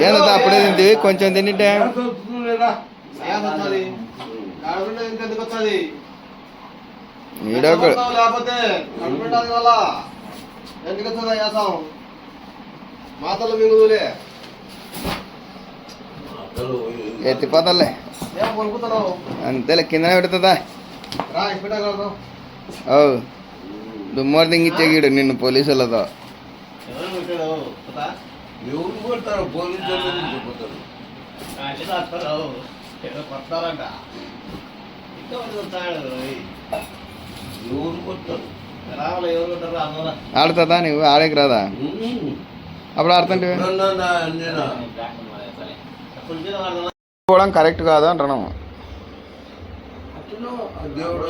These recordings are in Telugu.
ఏందా అప్పుడే తింటివి? కొంచెం తింటే? ఈడొక మాతలు ఎత్తిపోతాలే అంతేలే కిందనే పెడుతుందా? రా ఓ దుమ్మోరు దింగిచ్చేగీడు నిన్ను పోలీసులతో. ఆడుతుందా నువ్వు ఆడేకి రాదా? అప్పుడు ఆడుతుంటే పోవడం కరెక్ట్ కాదు అంటున్నాము దేవుడు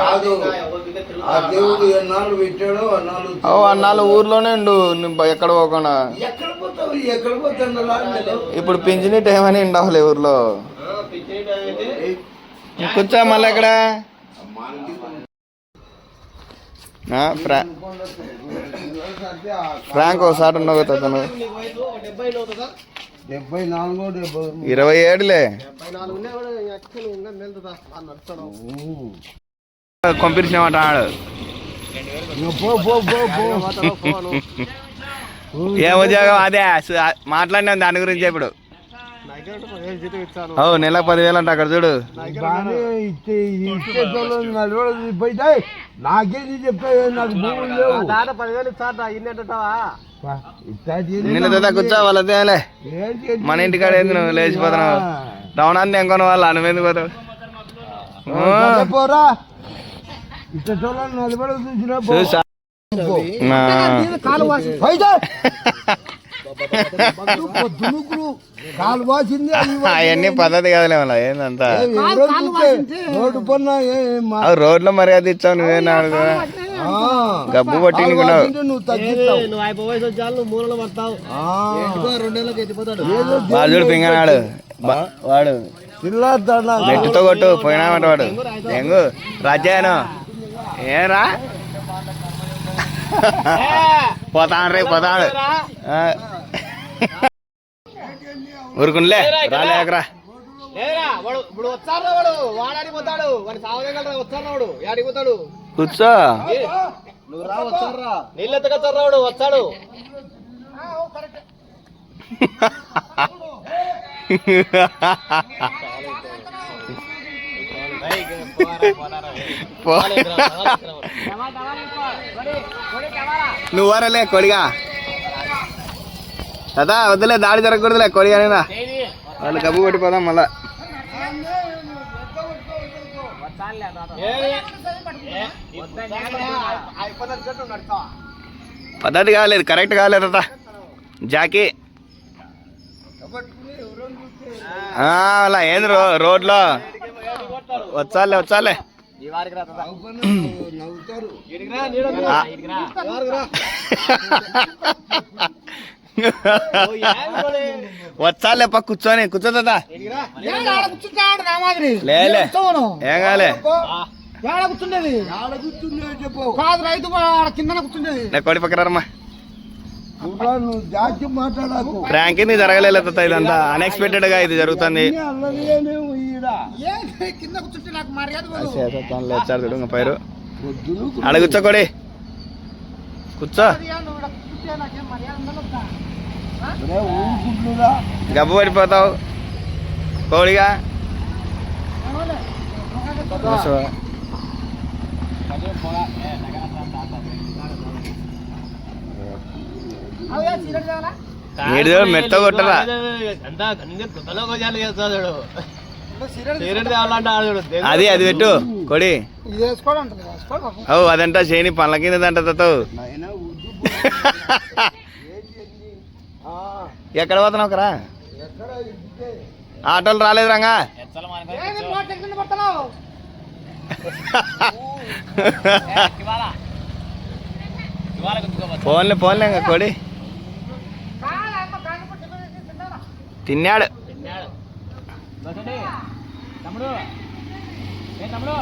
కాదు ఆ? దేవుడు ఎన్నాళ్ళు పెట్టాడో అన్నాళ్ళు అన్నాళ్ళు ఊర్లోనే ఉండు నువ్వు ఎక్కడ పోకుండా ఎక్కడ పోతావు ఎక్కడ. ఇప్పుడు పింఛని టైం అని ఉండవులే ఊర్లో కూర్చో మళ్ళీ ఎక్కడ ఫ్రాంక్ ఒకసారి ఉండవు తను డెబ్బై నాలుగో డెబ్బై. ఇరవై ఏడులే. పంపించినామాట ఆడు? ఇక పో పో పో పో. ఫోను? ఏ ఉద్యోగం? అదే మాట్లాడినాం దాని గురించి ఇప్పుడు. ఓ నెలకు పదివేలు అంట అక్కడ చూడు. నాకేది చెప్పే నాకు భూములు లేవు. దాదా పదివేలు ఇచ్చాట ఇన్నంటావా నిన్న దాదా కూర్చో వాళ్ళదేలే? మన ఇంటికాడ ఏంది నువ్వు లేచిపోతున్నావు రవణాన్ని ఎంకొని వాళ్ళు పోతావు? ఆ, సరే పోరా. చూసా. అవన్నీ పద్ధతి కాదులే మళ్ళీ ఏందంతా? రోడ్లో మర్యాద ఇచ్చావు నువ్వేనా. గబ్బు పట్టి వాడు చూడు పింగనాడు. వాడు? నెట్టుతో కొట్టు పోయినామంట వాడు. ఎంగు రాజ్యాను ఏరా? పోతాను రే పోతాడు. ఊరుకునిలే రాలేకరా వాడు ఇప్పుడు వచ్చాడు వాడు. వాడాడికి పోతాడు. వాడు సావదగలరా వచ్చాడు వాడు. యాడికి పోతాడు? కూర్చో. నువ్వు రా వచ్చారా నీళ్ళు ఎత్తకొచ్చారు వాడు వచ్చాడు. పో. నువ్వు వరలే కొడిగా. కదా వద్దులే దాడి జరగకూడదులే కొడిగా నేనా? వాళ్ళు కబ్బు పట్టిపోదాం మళ్ళా. పద్ధతి కాలేదు కరెక్ట్ కాలేదు జాకీ. అలా ఏంది రో రోడ్లో. వచ్చాలే వచ్చాలే. వచ్చాలే పక్క కూర్చొని కూర్చో తాత. ఈడికి రా. లేలే ఏం కాలే? ఏడ కూర్చుండేది? ఆడ కూర్చుండే చెప్పు. కాదు రైతు ఆడ కిందన కూర్చుండేది. నా కొడి పక్కన రమ్మా. నువ్వు నువ్వు జాతి మాట్లాడకు. ప్రాంక్ ఇది జరగలేదు ఇదంతా. అన్ఎక్స్పెక్టెడ్గా ఇది జరుగుతుంది. వచ్చారు చూడు పైరు. కూర్చో. కొడి. కూర్చో. గబ్బు పడిపోతావు. కోడిగా. చూడు మెత్త కొట్టరా? అది అది పెట్టు. కొడి. ఓ అదంట చేయని పనుల కింద ఎక్కడ పోతున్నావు కరా? ఆటోలు రాలేదు రంగా. ఫోన్లే ఫోన్లే ఇంకా కొడి తిన్నాడు తమ్ముడు ఏ తమ్ముడు